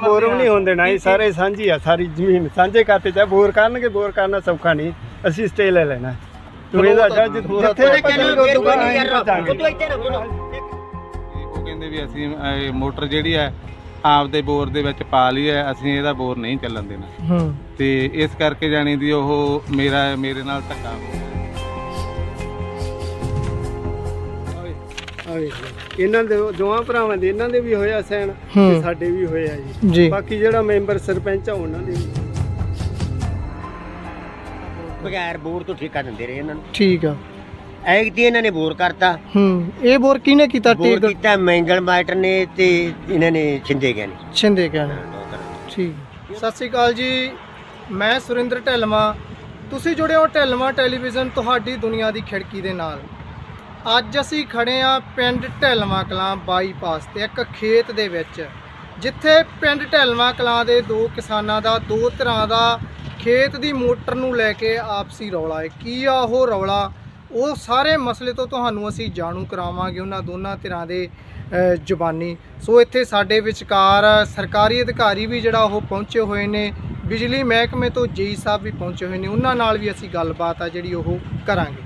Bore ਵੀ ਨਹੀਂ ਹੁੰਦੇ ਨਾ ਇਹ ਸਾਰੇ ਸਾਂਝੀ ਆ ਸਾਰੀ ਜ਼ਮੀਨ। ਸਾਂਝੇ ਖਾਤੇ ਚ ਆ, ਬੋਰ ਕਰਨਗੇ ਬੋਰ ਕਰਨਾ ਸੌਖਾ ਨਹੀਂ। ਅਸੀਂ ਸਟੇ ਲੈ ਲੈਣਾ। ਤੂੰ ਇਹਦਾ ਜੱਜ ਜਿੱਥੇ ਭੱਜਣਗੇ ਉਦੋਂ ਬਾਅਦ ਅਸੀਂ ਭੱਜਾਂਗੇ ਉਹ ਕਹਿੰਦੇ ਵੀ ਅਸੀਂ ਇਹ ਮੋਟਰ ਜਿਹੜੀ ਹੈ ਆਪਦੇ ਬੋਰ ਦੇ ਵਿੱਚ ਪਾ ਲਈ ਹੈ ਅਸੀਂ ਇਹਦਾ ਬੋਰ ਨਹੀਂ ਚੱਲਣ ਦੇਣਾ। ਹੂੰ। ਤੇ ਇਸ ਕਰਕੇ ਜਾਣੀ ਦੀ ਉਹ ਮੇਰਾ ਮੇਰੇ ਨਾਲ ਧੱਕਾ ਹੋ ਗਿਆ। ਆ ਵੇਖ ਲਓ। ਇਹਨਾਂ ਦੇ ਦੋਵਾਂ ਭਰਾਵਾਂ ਦੇ ਇਹਨਾਂ ਦੇ ਵੀ ਹੋਇਆ ਸੈਨ। ਤੇ ਸਾਡੇ ਵੀ ਹੋਇਆ ਜੀ। ਬਾਕੀ ਜਿਹੜਾ ਮੈਂਬਰ ਸਰਪੰਚ ਆ ਉਹਨਾਂ ਦੇ ਵੀ। ਬਗੈਰ ਬੋਰ ਤੋਂ ਠੇਕਾ ਦਿੰਦੇ ਰਹੇ ਇਹਨਾਂ ਨੂੰ। ਠੀਕ ਆ। ਐਗ ਤੇ ਇਹਨਾਂ ਨੇ ਬੋਰ ਕਰਤਾ। ਹੂੰ ਇਹ ਬੋਰ ਕਿਹਨੇ ਕੀਤਾ? ਬੋਰ ਟੀਕ ਕੀਤਾ ਮੈਂਗਲ ਮਾਸਟਰ ਨੇ ਤੇ ਇਹਨਾਂ ਨੇ ਛਿੰਦੇ ਗਏ ਨੇ। ਛਿੰਦੇ ਕਹਿਣਾ ਠੀਕ। ਸਤਿ ਸ੍ਰੀ ਅਕਾਲ ਜੀ। ਮੈਂ ਸੁਰਿੰਦਰ ਢਿੱਲਵਾਂ। ਤੁਸੀਂ ਜੁੜੇ ਹੋ ਢਿੱਲਵਾਂ ਟੈਲੀਵਿਜ਼ਨ ਤੁਹਾਡੀ ਦੁਨੀਆ ਦੀ ਖਿੜਕੀ ਦੇ ਨਾਲ। ਅੱਜ ਅਸੀਂ ਖੜੇ ਆ ਪਿੰਡ ਢਿੱਲਵਾਂ ਕਲਾਂ ਬਾਈਪਾਸ ਤੇ ਇੱਕ ਖੇਤ ਦੇ ਵਿੱਚ ਜਿੱਥੇ ਪਿੰਡ ਢਿੱਲਵਾਂ ਕਲਾਂ ਦੇ ਦੋ ਕਿਸਾਨਾਂ ਦਾ ਦੋ ਤਰ੍ਹਾਂ ਦਾ ਖੇਤ ਦੀ ਮੋਟਰ ਨੂੰ ਲੈ ਕੇ ਆਪਸੀ ਰੌਲਾ ਹੈ। ਕੀ ਆ ਉਹ ਰੌਲਾ? ਉਹ ਸਾਰੇ ਮਸਲੇ ਤੋਂ ਤੁਹਾਨੂੰ ਅਸੀਂ ਜਾਣੂ ਕਰਾਵਾਂਗੇ ਉਹਨਾਂ ਦੋਨਾਂ ਧਿਰਾਂ ਦੇ ਅ, ਜ਼ੁਬਾਨੀ। ਸੋ ਇੱਥੇ ਸਾਡੇ ਵਿਚਕਾਰ ਸਰਕਾਰੀ ਅਧਿਕਾਰੀ ਵੀ ਜਿਹੜਾ ਉਹ ਪਹੁੰਚੇ ਹੋਏ ਨੇ ਬਿਜਲੀ ਮਹਿਕਮੇ ਤੋਂ ਜੇਈ ਸਾਹਿਬ ਵੀ ਪਹੁੰਚੇ ਹੋਏ ਨੇ ਉਹਨਾਂ ਨਾਲ ਵੀ ਅਸੀਂ ਗੱਲਬਾਤ ਆ ਜਿਹੜੀ ਉਹ ਕਰਾਂਗੇ।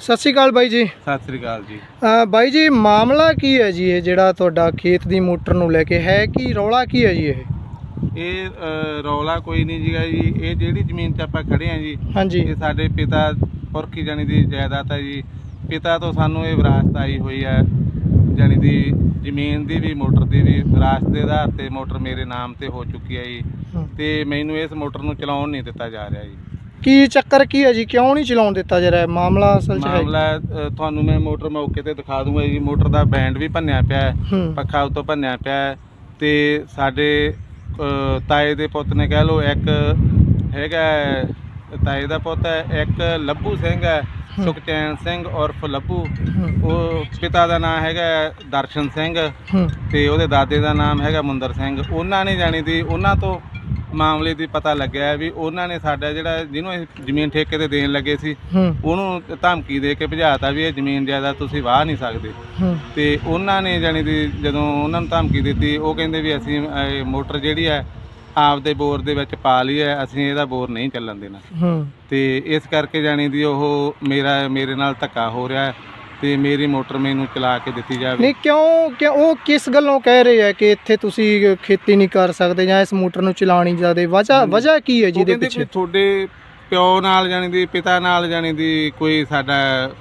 ਸਤਿ ਸ਼੍ਰੀ ਅਕਾਲ ਬਾਈ ਜੀ। ਸਤਿ ਸ੍ਰੀ ਅਕਾਲ ਜੀ। ਅ, ਬਾਈ ਜੀ ਮਾਮਲਾ ਕੀ ਹੈ ਜੀ ਇਹ ਜਿਹੜਾ ਤੁਹਾਡਾ ਖੇਤ ਦੀ ਮੋਟਰ ਨੂੰ ਲੈ ਕੇ? ਹੈ ਕੀ ਰੌਲਾ ਕੀ ਹੈ ਜੀ ਇਹ? ਇਹ ਅ, ਰੌਲਾ ਕੋਈ ਨਹੀਂ ਜੀਗਾ ਜੀ। ਇਹ ਜਿਹੜੀ ਜ਼ਮੀਨ 'ਤੇ ਆਪਾਂ ਖੜੇ ਆ ਜੀ ਹਾਂਜੀ। ਇਹ ਸਾਡੇ ਪਿਤਾ ਪੁਰਖੀ ਜਾਣੀ ਦੀ ਜਾਇਦਾਦ ਹੈ ਜੀ। ਪਿਤਾ ਤੋਂ ਸਾਨੂੰ ਇਹ ਵਿਰਾਸਤ ਆਈ ਹੋਈ ਹੈ ਜਾਣੀ ਦੀ ਜ਼ਮੀਨ ਦੀ ਵੀ ਮੋਟਰ ਦੀ ਵੀ ਵਿਰਾਸਤ ਦੇ ਆਧਾਰ ਤੇ ਮੋਟਰ ਮੇਰੇ ਨਾਮ ਤੇ ਹੋ ਚੁੱਕੀ ਹੈ ਜੀ। ਹਮ। ਤੇ ਮੈਨੂੰ ਇਸ ਮੋਟਰ ਨੂੰ ਚਲਾਉਣ ਨਹੀਂ ਦਿੱਤਾ ਜਾ ਰਿਹਾ ਜੀ। ਕੀ ਚੱਕਰ ਕੀ ਹੈ ਜੀ? ਕਿਉਂ ਨਹੀਂ ਚਲਾਉਣ ਦਿੱਤਾ ਜਾ ਰਿਹਾ ਮਾਮਲਾ ਅਸਲ 'ਚ ਹੈ ਮਾਮਲਾ ਅ, ਤੁਹਾਨੂੰ ਮੈਂ ਮੋਟਰ ਮੌਕੇ ਤੇ ਦਿਖਾ ਦੂੰਗਾ ਜੀ। ਮੋਟਰ ਦਾ ਬੈਂਡ ਵੀ ਭੰਨਿਆ ਪਿਆ ਹੈ ਹੂੰ। ਪੱਖਾ ਉਤੋਂ ਭੰਨਿਆ ਪਿਆ ਹੈ ਤੇ ਸਾਡੇ ਅ, ਤਾਏ ਦੇ ਪੁੱਤ ਨੇ ਕਹਿ ਲਓ ਇੱਕ ਹੈਗਾ ਹੈ, ਤਾਏ ਦਾ ਪੁੱਤ ਹੈ ਇੱਕ ਲੱਭੂ ਸਿੰਘ ਹੈ ਹੂੰ। ਸੁਖਚੈਨ ਸਿੰਘ ਉਰਫ ਲੱਭੂ। ਹੂੰ। ਉਹ ਪਿਤਾ ਦਾ ਨਾਮ ਹੈਗਾ ਹੈ ਦਰਸ਼ਨ ਸਿੰਘ ਹੂੰ। ਤੇ ਉਹਦੇ ਦਾਦੇ ਦਾ ਨਾਮ ਹੈਗਾ ਮੁੰਦਰ ਸਿੰਘ। ਉਹਨਾਂ ਨੇ ਜਾਣੀ ਦੀ ਉਹਨਾਂ ਤੋਂ ਮਾਮਲੇ ਦੀ ਪਤਾ ਲੱਗਿਆ ਵੀ ਉਹਨਾਂ ਨੇ ਸਾਡਾ ਜਿਹੜਾ ਜਿਹਨੂੰ ਜ਼ਮੀਨ ਠੇਕੇ ਤੇ ਦੇਣ ਲੱਗੇ ਸੀ ਹੂੰ। ਉਹਨੂੰ ਧਮਕੀ ਦੇ ਕੇ ਭਜਾਤਾ ਵੀ ਇਹ ਜ਼ਮੀਨ ਜਾਇਦਾਦ ਤੁਸੀਂ ਵਾਹ ਨਹੀਂ ਸਕਦੇ। ਹੂੰ। ਤੇ ਉਹਨਾਂ ਨੇ ਜਾਣੀ ਦੀ ਜਦੋਂ ਉਹਨਾਂ ਨੂੰ ਧਮਕੀ ਦਿੱਤੀ ਉਹ ਕਹਿੰਦੇ ਵੀ ਅਸੀਂ ਇਹ ਮੋਟਰ ਜਿਹੜੀ ਹੈ ਆਪਦੇ ਬੋਰ ਦੇ ਵਿੱਚ ਪਾ ਲਈ ਹੈ ਅਸੀਂ ਇਹਦਾ ਬੋਰ ਨਹੀਂ ਚੱਲਣ ਦੇਣਾ। ਹੂੰ। ਤੇ ਇਸ ਕਰਕੇ ਜਾਣੀ ਦੀ ਉਹ ਮੇਰਾ ਮੇਰੇ ਨਾਲ ਧੱਕਾ ਹੋ ਰਿਹਾ ਹੈ। ਤੇ ਮੇਰੀ ਮੋਟਰ ਮੈਨੂੰ ਚਲਾ ਕੇ ਦਿੱਤੀ ਜਾਵੇ। ਨਹੀਂ ਕਿਉਂ ਕਿ ਉਹ ਕਿਸ ਗੱਲੋਂ ਕਹਿ ਰਹੇ ਆ ਕਿ ਇੱਥੇ ਤੁਸੀਂ ਖੇਤੀ ਨਹੀਂ ਕਰ ਸਕਦੇ ਜਾਂ ਇਸ ਮੋਟਰ ਨੂੰ ਚਲਾਣੀ ਜਾਦੇ ਵਜ੍ਹਾ। ਵਜ੍ਹਾ ਕੀ ਹੈ ਜਿਹਦੇ ਪਿੱਛੇ? ਤੁਹਾਡੇ ਪਿਓ ਨਾਲ ਜਾਣੀ ਦੀ ਪਿਤਾ ਨਾਲ ਜਾਣੀ ਦੀ ਕੋਈ ਸਾਡਾ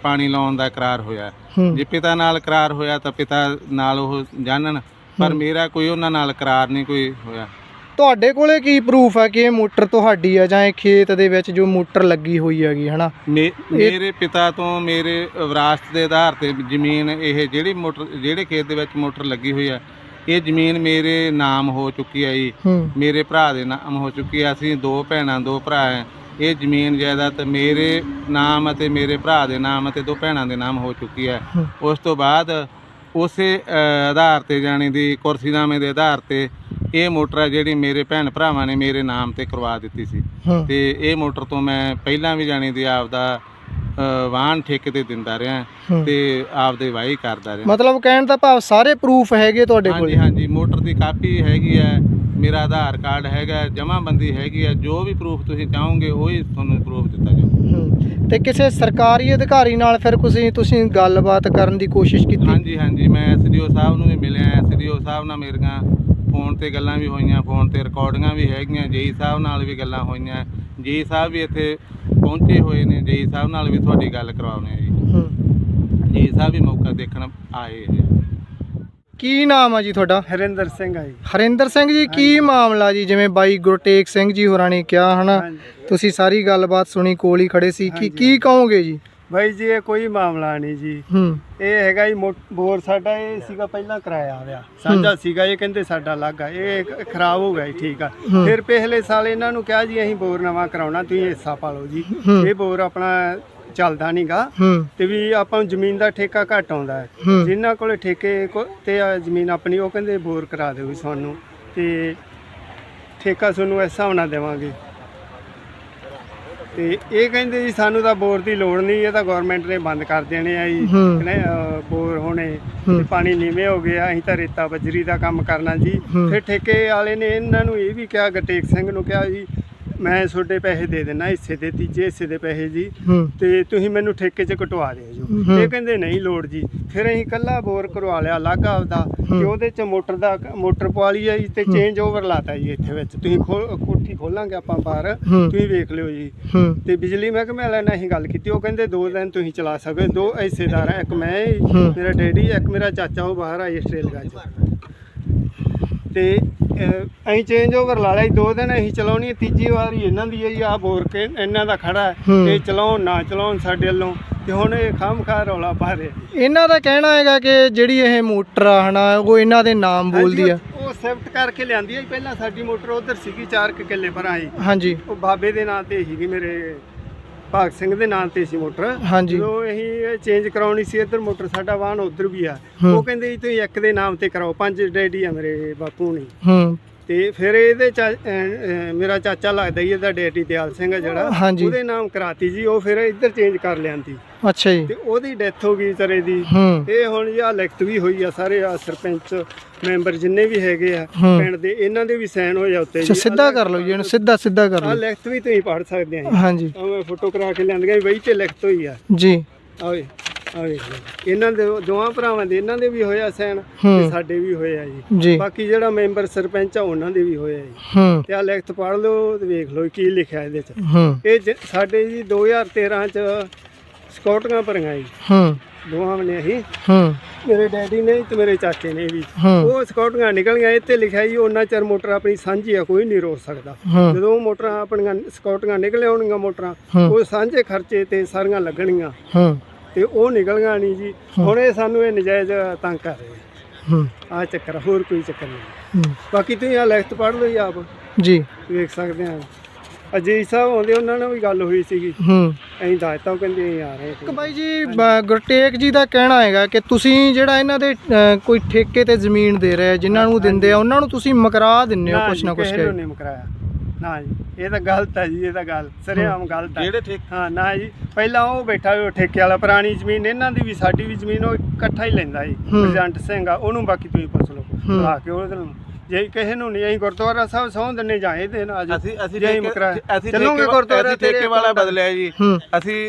ਪਾਣੀ ਲਾਉਣ ਦਾ ਇਕਰਾਰ ਹੋਇਆ। ਹੂੰ। ਜੇ ਪਿਤਾ ਨਾਲ ਇਕਰਾਰ ਹੋਇਆ ਤਾਂ ਪਿਤਾ ਨਾਲ ਉਹ ਜਾਣਨ ਪਰ। ਮੇਰਾ ਕੋਈ ਉਹਨਾਂ ਨਾਲ ਇਕਰਾਰ ਨਹੀਂ ਕੋਈ ਹੋਇਆ। ਤੁਹਾਡੇ ਕੋਲੇ ਕੀ ਪ੍ਰੂਫ ਹੈ ਕਿ ਇਹ ਮੋਟਰ ਤੁਹਾਡੀ ਹੈ ਜਾਂ ਇਹ ਖੇਤ ਦੇ ਵਿੱਚ ਜੋ ਮੋਟਰ ਲੱਗੀ ਹੋਈ ਹੈਗੀ ਹਨਾ? ਮੇ- ਮੇਰੇ ਪਿਤਾ ਤੋਂ ਮੇਰੇ ਵਿਰਾਸਤ ਦੇ ਆਧਾਰ ਤੇ ਜ਼ਮੀਨ ਇਹ ਜਿਹੜੀ ਮੋਟਰ ਜਿਹੜੇ ਖੇਤ ਦੇ ਵਿੱਚ ਮੋਟਰ ਲੱਗੀ ਹੋਈ ਹੈ ਇਹ ਜ਼ਮੀਨ ਮੇਰੇ ਨਾਮ ਹੋ ਚੁੱਕੀ ਹੈ ਜੀ। ਹੂੰ। ਮੇਰੇ ਭਰਾ ਦੇ ਨਾਮ ਹੋ ਚੁੱਕੀ ਹੈ ਅਸੀਂ ਦੋ ਭੈਣਾਂ ਦੋ ਭਰਾ ਹੈ ਇਹ ਜ਼ਮੀਨ ਜਾਇਦਾਦ ਮੇਰੇ ਨਾਮ ਅਤੇ ਮੇਰੇ ਭਰਾ ਦੇ ਨਾਮ ਅਤੇ ਦੋ ਭੈਣਾਂ ਦੇ ਨਾਮ ਹੋ ਚੁੱਕੀ ਹੈ ਹੂੰ। ਉਸ ਤੋਂ ਬਾਅਦ ਉਸੇ ਅ, ਆਧਾਰ ਤੇ ਜਾਣੀ ਦੀ ਕੁਰਸੀਨਾਮੇ ਦੇ ਆਧਾਰ ਤੇ ਇਹ ਮੋਟਰ ਹੈ ਜਿਹੜੀ ਮੇਰੇ ਭੈਣ ਭਰਾਵਾਂ ਨੇ ਮੇਰੇ ਨਾਮ ਤੇ ਕਰਵਾ ਦਿੱਤੀ ਸੀ। ਹੂੰ। ਤੇ ਇਹ ਮੋਟਰ ਤੋਂ ਮੈਂ ਪਹਿਲਾਂ ਵੀ ਜਾਣੀ ਦੀ ਆਪਦਾ ਅ, ਵਾਹਨ ਠੇਕੇ ਤੇ ਦਿੰਦਾ ਰਿਹਾ। ਤੇ ਆਪਦੇ ਵਾਹੀ ਕਰਦਾ ਰਿਹਾ। ਮਤਲਬ ਕਹਿਣ ਦਾ ਭਾਵ ਸਾਰੇ ਪ੍ਰੂਫ ਹੈਗੇ ਤੁਹਾਡੇ ਹਾਂਜੀ ਕੋਲ? ਹਾਂਜੀ ਮੋਟਰ ਦੀ ਕਾਪੀ ਹੈਗੀ ਹੈ। ਮੇਰਾ ਆਧਾਰ ਕਾਰਡ ਹੈਗਾ ਜਮ੍ਹਾਂਬੰਦੀ ਹੈਗੀ ਹੈ ਜੋ ਵੀ ਪ੍ਰੂਫ ਤੁਸੀਂ ਚਾਹੋਗੇ ਉਹ ਹੀ ਤੁਹਾਨੂੰ ਪ੍ਰੂਫ ਦਿੱਤਾ ਜਾਊਗਾ ਹੂੰ ਤੇ ਕਿਸੇ ਸਰਕਾਰੀ ਅਧਿਕਾਰੀ ਨਾਲ ਫਿਰ ਤੁਸੀਂ ਤੁਸੀਂ ਗੱਲਬਾਤ ਕਰਨ ਦੀ ਕੋਸ਼ਿਸ਼ ਕੀਤੀ? ਹਾਂਜੀ ਹਾਂਜੀ ਮੈਂ ਐਸਡੀਓ ਸਾਹਿਬ ਨੂੰ ਵੀ ਮਿਲਿਆ ਐਸਡੀਓ ਸਾਹਿਬ ਨਾਲ ਮੇਰੀਆਂ ਫੋਨ ਤੇ ਗੱਲਾਂ ਵੀ ਹੋਈਆਂ ਫੋਨ ਤੇ ਰਿਕਾਰਡਿੰਗਾਂ ਵੀ ਹੈਗੀਆਂ ਜੇਈ ਸਾਹਿਬ ਨਾਲ ਵੀ ਗੱਲਾਂ ਹੋਈਆਂ। ਜੇਈ ਸਾਹਿਬ ਵੀ ਇੱਥੇ ਪਹੁੰਚੇ ਹੋਏ ਨੇ ਜੇਈ ਸਾਹਿਬ ਨਾਲ ਵੀ ਤੁਹਾਡੀ ਗੱਲ ਕਰਵਾਉਣੀ ਹੈ ਜੀ। ਹੂੰ। ਜੇਈ ਸਾਹਿਬ ਵੀ ਮੌਕਾ ਦੇਖਣ ਆਏ ਹੈ ਕੀ ਨਾਮ ਆ ਜੀ ਤੁਹਾਡਾ? ਹਰਿੰਦਰ ਸਿੰਘ ਆ ਜੀ। ਹਰਿੰਦਰ ਸਿੰਘ ਜੀ ਕੀ ਮਾਮਲਾ ਜੀ? ਜਿਵੇਂ ਬਾਈ ਗੁਰਟੇਕ ਸਿੰਘ ਜੀ ਹੋਰਾਂ ਨੇ ਕਿਹਾ ਹਨਾ। ਤੁਸੀਂ ਸਾਰੀ ਗੱਲਬਾਤ ਸੁਣੀ ਕੋਲ ਹੀ ਖੜੇ ਸੀ। ਕੀ। ਕੀ ਕਹੋਗੇ ਜੀ? ਬਾਈ ਜੀ ਇਹ ਕੋਈ ਮਾਮਲਾ ਨਹੀਂ ਜੀ। ਇਹ ਹੈਗਾ ਜੀ ਬੋਰ ਸਾਡਾ ਇਹ ਸੀਗਾ ਪਹਿਲਾਂ ਕਰਾਇਆ ਹੋਇਆ। ਸਾਂਝਾ ਸੀਗਾ ਇਹ ਕਹਿੰਦੇ ਸਾਡਾ ਅਲੱਗ ਆ। ਇਹ ਖਰਾਬ ਹੋ ਗਿਆ ਜੀ ਠੀਕ ਆ। ਫਿਰ ਪਿਛਲੇ ਸਾਲ ਇਹਨਾਂ ਨੂੰ ਕਿਹਾ ਜੀ ਅਸੀਂ ਬੋਰ ਨਵਾਂ ਕਰਾਉਣਾ ਤੁਸੀਂ ਹਿੱਸਾ ਪਾ ਲਓ ਜੀ। ਇਹ ਬੋਰ ਆਪਣਾ ਚੱਲਦਾ ਨਹੀਂਗਾ ਹੂੰ। ਤੇ ਵੀ ਆਪਾਂ ਨੂੰ ਜ਼ਮੀਨ ਦਾ ਠੇਕਾ ਘੱਟ ਆਉਂਦਾ ਹੈ। ਹੂੰ। ਜਿਨ੍ਹਾਂ ਕੋਲੇ ਠੇਕੇ ਕੋ- ਤੇ ਆ ਜ਼ਮੀਨ ਆਪਣੀ ਉਹ ਕਹਿੰਦੇ ਬੋਰ ਕਰਾ ਦਿਓ ਸਾਨੂੰ। ਤੇ ਠੇਕਾ ਤੁਹਾਨੂੰ ਇਸ ਹਿਸਾਬ ਨਾਲ ਦੇਵਾਂਗੇ। ਤੇ ਇਹ ਕਹਿੰਦੇ ਜੀ ਸਾਨੂੰ ਤਾਂ ਬੋਰ ਦੀ ਲੋੜ ਨਹੀਂ ਇਹ ਤਾਂ ਗਵਰਨਮੈਂਟ ਨੇ ਬੰਦ ਕਰ ਦੇਣੇ ਆ ਜੀ। ਹੂੰ। ਕਹਿੰਦੇ, ਅਹ, ਬੋਰ ਹੋਣੇ। ਤੇ ਪਾਣੀ ਨੀਵੇਂ ਹੋ ਗਿਆ ਅਸੀਂ ਤਾਂ ਰੇਤਾ ਬਜਰੀ ਦਾ ਕੰਮ ਕਰਨਾ ਜੀ। ਫਿਰ ਠੇਕੇ ਵਾਲੇ ਨੇ ਇਹਨਾਂ ਨੂੰ ਇਹ ਵੀ ਕਿਹਾ ਗਟੇਕ ਸਿੰਘ ਨੂੰ ਕਿਹਾ ਜੀ ਮੈਂ ਤੁਹਾਡੇ ਪੈਸੇ ਦੇ ਦੇਣਾ ਹਿੱਸੇ ਦੇ ਤੀਜੇ ਹਿੱਸੇ ਦੇ ਪੈਸੇ ਜੀ ਹੂੰ ਤੇ ਤੁਸੀਂ ਮੈਨੂੰ ਠੇਕੇ 'ਚ ਕਟਵਾ ਦਿਓ ਜੀ ਹੂੰ। ਇਹ ਕਹਿੰਦੇ ਨਹੀਂ ਲੋੜ ਜੀ ਫਿਰ ਅਸੀਂ ਕੱਲਾ ਬੋਰ ਕਰਵਾ ਲਿਆ ਅਲੱਗ ਆਪਦਾ ਹੂੰ। ਤੇ ਉਹਦੇ 'ਚ ਮੋਟਰ ਦਾ ਮੋਟਰ ਪਵਾ ਲਈ ਜੀ ਤੇ ਹੂੰ। ਚੇਂਜ ਓਵਰ ਲਾਤਾ ਜੀ ਇੱਥੇ ਵਿੱਚ ਤੁਸੀਂ ਖੋਲ ਕੋਠੀ ਖੋਲਾਂਗੇ ਆਪਾਂ ਬਾਹਰ ਹੂੰ। ਤੁਸੀਂ ਵੇਖ ਲਿਓ ਜੀ ਹੂੰ ਤੇ ਬਿਜਲੀ ਮਹਿਕਮੇ ਵਾਲਿਆਂ ਨਾਲ ਅਸੀਂ ਗੱਲ ਕੀਤੀ ਉਹ ਕਹਿੰਦੇ ਦੋ ਦਿਨ ਤੁਸੀਂ ਚਲਾ ਸਕਦੇ ਦੋ ਹਿੱਸੇਦਾਰ ਆ ਇੱਕ ਮੈਂ ਹੂੰ। ਮੇਰਾ ਡੈਡੀ ਇੱਕ ਮੇਰਾ ਚਾਚਾ ਉਹ ਬਾਹਰ ਆ ਜੀ ਆਸਟ੍ਰੇਲੀਆ 'ਚ ਤੇ ਅਸੀਂ ਚੇਂਜ ਓਵਰ ਲਾ ਲਿਆ ਜੀ, ਦੋ ਦਿਨ ਅਸੀਂ ਚਲਾਉਣੀ ਹੈ, ਤੀਜੀ ਵਾਰੀ ਇਹਨਾਂ ਦੀ ਹੈ ਜੀ ਆ ਬੋਰ ਕੇ ਇਹਨਾਂ ਦਾ ਖੜਾ ਹੈ। ਇਹ ਚਲਾਉਣ ਨਾ ਚਲਾਉਣ ਸਾਡੇ ਵੱਲੋਂ। ਤੇ ਹੁਣ ਇਹ ਖਾਮਖਾ ਰੌਲਾ ਪਾ ਰਹੇ। ਇਹਨਾਂ ਦਾ ਕਹਿਣਾ ਹੈਗਾ ਕਿ ਜਿਹੜੀ ਇਹ ਮੋਟਰ ਆ ਹਨਾ ਉਹ ਇਹਨਾਂ ਦੇ ਨਾਮ ਬੋਲਦੀ ਆ। ਉਹ ਸ਼ਿਫਟ ਕਰਕੇ ਲਿਆਂਦੀ ਹੈ। ਪਹਿਲਾਂ ਸਾਡੀ ਮੋਟਰ ਉਧਰ ਸੀਗੀ 4 ਕਿੱਲੇ ਪਰ ਆਈ। ਹਾਂਜੀ। ਉਹ ਬਾਬੇ ਦੇ ਨਾਂ ਤੇ ਸੀਗੀ ਮੇਰੇ ਭਾਗ ਸਿੰਘ ਦੇ ਨਾਂ ਤੇ ਸੀ ਮੋਟਰ। ਹਾਂਜੀ। ਜਦੋਂ ਅਸੀਂ ਚੇਂਜ ਕਰਾਉਣੀ ਸੀ ਇੱਧਰ ਮੋਟਰ ਸਾਡਾ ਵਾਹਨ ਉਧਰ ਵੀ ਆ। ਹੂੰ। ਉਹ ਕਹਿੰਦੇ ਜੀ ਤੁਸੀਂ ਇੱਕ ਦੇ ਨਾਮ ਤੇ ਕਰਾਓ। ਪੰਜ ਡੈਡੀ ਆ ਮੇਰੇ ਬਾਪੂ ਨੇ ਹੂੰ। ਤੇ ਫਿਰ ਇਹਦੇ ਮੇਰਾ ਚਾਚਾ ਲੱਗਦਾ ਜੀ ਇਹਦਾ ਡੈਡੀ ਦਿਆਲ ਸਿੰਘ ਆ ਜਿਹੜਾ। ਉਹਦੇ ਨਾਮ ਕਰਾਤੀ ਜੀ ਉਹ ਫਿਰ ਇੱਧਰ ਚੇਂਜ ਕਰ ਲਿਆਂਦੀ। ਅੱਛਾ ਜੀ। ਤੇ ਉਹਦੀ ਡੈਥ ਹੋ ਗਈ ਵਿਚਾਰੇ ਦੀ ਇਹ ਹੁਣ ਜੀ ਆ ਲਿਖਤ ਵੀ ਹੋਈ ਆ ਸਾਰੇ ਆ ਸਰਪੰਚ ਮੈਂਬਰ ਜਿੰਨੇ ਵੀ ਹੈਗੇ ਆ। ਪਿੰਡ ਦੇ ਇਹਨਾਂ ਦੇ ਵੀ ਸਾਈਨ ਹੋ ਉੱਤੇ ਅੱਛਾ ਸਿੱਧਾ ਕਰ ਲਓ ਜੀ ਇਹਨੂੰ ਸਿੱਧਾ ਸਿੱਧਾ ਕਰ ਆ ਲਓ। ਲਿਖਤ ਵੀ ਤੁਸੀਂ ਪੜ੍ਹ ਸਕਦੇ ਆ ਹਾਂਜੀ। ਮੈਂ ਫੋਟੋ ਕਰਾ ਕੇ ਲਿਆਂਦੀਆਂ ਵਈ ਤੇ ਲਿਖਤ ਹੋਈ ਆ। ਜੀ। ਆਵੇ ਇਹਨਾਂ ਦੇ ਦੋਵਾਂ ਭਰਾਵਾਂ ਦੇ ਇਹਨਾਂ ਦੇ ਵੀ ਹੋਇਆ ਸਾਈਨ ਤੇ ਹੂੰ। ਸਾਡੇ ਵੀ ਹੋਇਆ ਜੀ। ਬਾਕੀ ਜਿਹੜਾ ਮੈਂਬਰ ਸਰਪੰਚ ਆ ਉਹਨਾਂ ਦੇ ਵੀ ਹੋਇਆ ਜੀ। ਹੂੰ। ਤੇ ਆ ਲਿਖਤ ਪੜ੍ਹ ਲਓ ਤੇ ਵੇਖ ਲਓ ਕੀ ਲਿਖਿਆ ਇਹਦੇ ਚ। ਹੂੰ। ਇਹ ਸਾਡੇ ਜੀ 2013 ਚ ਸਕਾਟੀਆਂ ਭਰੀਆਂ ਜੀ। ਹੂੰ। ਦੋਵਾਂ ਨੇ ਅਸੀਂ। ਹੂੰ। ਮੇਰੇ ਡੈਡੀ ਨੇ ਤੇ ਮੇਰੇ ਚਾਚੇ ਨੇ ਵੀ। ਹੂੰ। ਉਹ ਸਕਾਟੀਆਂ ਨਿਕਲ ਗਈਆਂ ਇੱਥੇ ਲਿਖਿਆ ਜੀ ਉਹਨਾਂ ਚਿਰ ਮੋਟਰ ਆਪਣੀ ਸਾਂਝੀ ਆ ਕੋਈ ਨਹੀਂ ਰੋਕ ਸਕਦਾ। ਹੂੰ। ਜਦੋਂ ਮੋਟਰਾਂ ਆਪਣੀਆਂ ਸਕਾਟੀਆਂ ਨਿਕਲ ਆਉਣਗੀਆਂ ਮੋਟਰਾਂ ਹੂੰ। ਉਹ ਸਾਂਝੇ ਖਰਚੇ ਤੇ ਸਾਰੀਆਂ ਲੱਗਣਗੀਆਂ। ਹੂੰ। ਤੇ ਉਹ ਨਿਕਲਗਾ ਨਹੀਂ ਜੀ। ਹੁਣ ਇਹ ਸਾਨੂੰ ਇਹ ਨਜਾਇਜ਼ ਤੰਗ ਕਰ ਰਹੇ ਆ। ਚੱਕਰ ਹੋਰ ਕੋਈ ਚੱਕਰ ਨਹੀਂ। ਬਾਕੀ ਤੁਸੀਂ ਆ ਲਿਖਤ ਪੜ੍ਹ ਲਓ ਜੀ ਆਪ। ਜੀ। ਵੇਖ ਸਕਦੇ ਆ। ਅਜੇ ਸਾਹਿਬ ਆਉਂਦੇ ਉਹਨਾਂ ਨਾਲ ਵੀ ਗੱਲ ਹੋਈ ਸੀਗੀ। ਹੂੰ। ਅਸੀਂ ਦੱਸਤਾ ਉਹ ਕਹਿੰਦੇ ਅਸੀਂ ਆ ਰਹੇ ਇੱਕ ਬਾਈ ਜੀ ਗੁਰਟੇਕ ਜੀ ਦਾ ਕਹਿਣਾ ਹੈਗਾ ਕਿ ਤੁਸੀਂ ਜਿਹੜਾ ਇਹਨਾਂ ਦੇ ਕੋਈ ਠੇਕੇ ਤੇ ਜ਼ਮੀਨ ਦੇ ਰਹੇ ਜਿਨ੍ਹਾਂ ਨੂੰ ਦਿੰਦੇ ਆ ਉਹਨਾਂ ਨੂੰ ਤੁਸੀਂ ਮਕਰਾ ਦਿੰਦੇ ਹੋ ਕੁਛ ਨਾ ਕੁਛ ਕਹਿ ਨੂੰ ਨਹੀਂ ਮੁਕਰਾਇਆ। ਨਾ ਜੀ ਇਹ ਤਾਂ ਗਲਤ ਹੈ ਜੀ ਇਹ ਤਾਂ ਗੱਲ ਸਰੇਆਮ ਗਲਤ ਹੈ। ਜਿਹੜੇ ਠੇਕ ਹਾਂ ਨਾ ਜੀ ਪਹਿਲਾਂ ਉਹ ਬੈਠਾ ਉਹ ਠੇਕੇ ਵਾਲਾ ਪੁਰਾਣੀ ਜ਼ਮੀਨ ਇਹਨਾਂ ਦੀ ਵੀ ਸਾਡੀ ਵੀ ਜ਼ਮੀਨ ਉਹ ਇਕੱਠਾ ਹੀ ਲੈਂਦਾ ਜੀ। ਪ੍ਰਜੰਟ ਸਿੰਘ ਆ ਉਹਨੂੰ ਬਾਕੀ ਤੁਸੀਂ ਪੁੱਛ ਲਓ। ਬੁਲਾ ਕੇ ਉਹਦੇ ਨੂੰ ਜੇ ਕਿਸੇ ਨੂੰ ਨਹੀਂ ਅਸੀਂ ਗੁਰਦੁਆਰਾ ਸਾਹਿਬ ਸਹੁੰ ਦਿੰਨੇ ਜਾਏ ਦੇ ਨਾ ਅਸੀਂ ਅਸੀਂ ਅਸੀਂ ਚੱਲੋਗੇ ਗੁਰਦੁਆਰਾ ਅਸੀਂ ਠੇਕੇ ਵਾਲਾ ਬਦਲਿਆ ਜੀ। ਅਸੀਂ